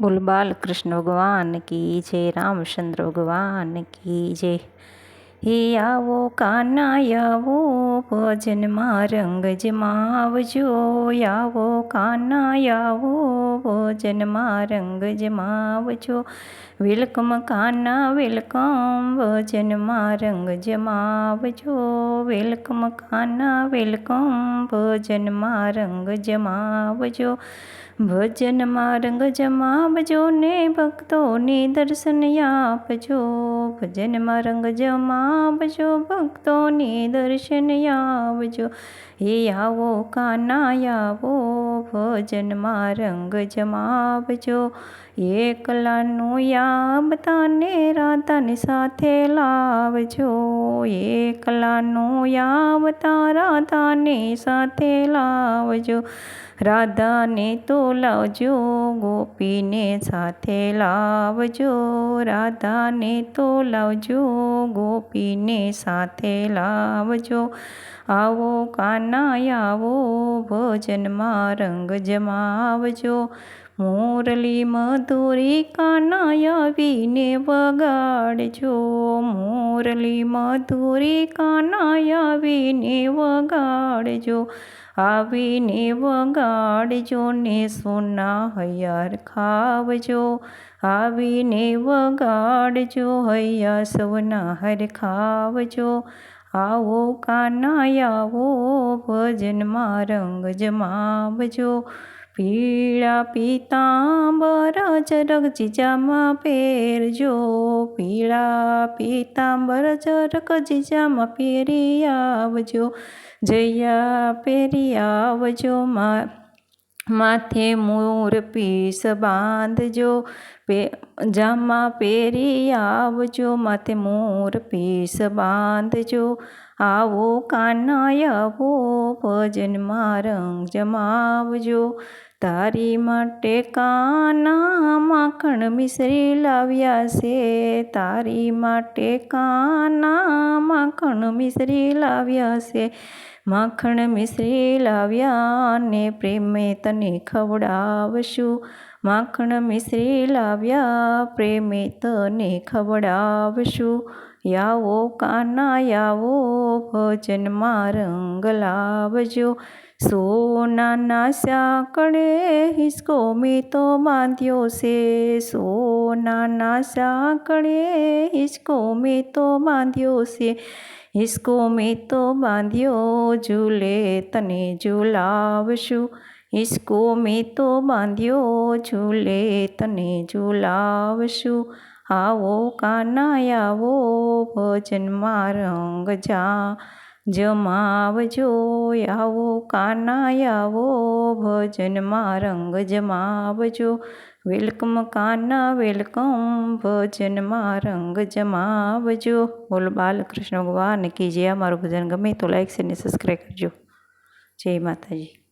બોલ બાલકૃષ્ણ ભગવાન કી જય રામચંદ્ર ભગવાન કી જય. હે આવો કાના આવો ભજનમાં રંગ જમાવજો. આવો કાના આવો ભજનમાં રંગ જમાવજો. વેલકમ કાના, વેલકમ ભજનમાં રંગ જમાવજો. વેલકમ કાના, વેલકમ ભજનમાં રંગ જમાવજો. ભજનમાં રંગ જમાવજો ને ભક્તોને દર્શન આપજો. ભજનમાં રંગ જમાવજો ભક્તોને દર્શન આવજો હે આવો કાના આવો. ભજનમાં રંગ જમાવજો. એકલાનું યાબતાને રાધાને સાથે લાવજો. એકલાનું તારા રાધાને સાથે લાવજો. રાધાને તો લાવજો, ગોપીને સાથે લાવજો. રાધાને તો લાવજો, ગોપીને સાથે લાવજો. આવો કાના આવો ભજનમાં રંગ જમાવજો. મોરલી મધુરી કાનાયાવીને વગાડજો. મોરલી મધુરી કાનાયાવીને વગાડજો. આવીને વગાડજો ને સોના હૈયાર ખાવજો. આવીને વગાડજો હૈયા સવના હર ખાવજો. આવો કાના આવો ભજનમાં રંગ જમાવજો. પીળા પીતાંબર ચરક જીજામાં પહેરજો. પીળા પીતાંબર ચરક જીજામાં પહેરી આવજો. જયા પહેરી આવજો માથે મોર પીસ બાંધજો જામા પહેરી આવજો, માથે મોર પીસ બાંધજો. આવો કાના આવો, ભજનમાં રંગ જમાવજો. તારી માટે કાના માખણ મિશ્રી લાવ્યા છે. તારી માટે કાના માખણ મિશ્રી લાવ્યા છે. માખણ મિશ્રી લાવ્યા ને પ્રેમે તને ખવડાવશું. માખણ મિશ્રી લાવ્યા પ્રેમે તને ખવડાવશું. યાવો કાના યાવો ભજનમાં રંગ લાવજો સોનાના સાંકળે હિસકો મેં તો બાંધ્યો છે સોનાના સાંકળે હિસકો મેં તો બાંધ્યો છે હિસકો મેં તો બાંધ્યો ઝૂલે તને ઝૂલાવશું હિસકો મેં તો બાંધ્યો ઝૂલે તને ઝૂલાવશું આવો કાના આવો ભજનમાં રંગ જા જમાવજો આવો કાના આવો ભજનમાં રંગ જમાવજો વેલકમ કાના વેલકમ ભજનમાં રંગ જમાવજો બોલો બાલકૃષ્ણ ભગવાન કી જે અમારું ભજન ગમે તો લાઈક છે ને સબસ્ક્રાઈબ કરજો જય માતાજી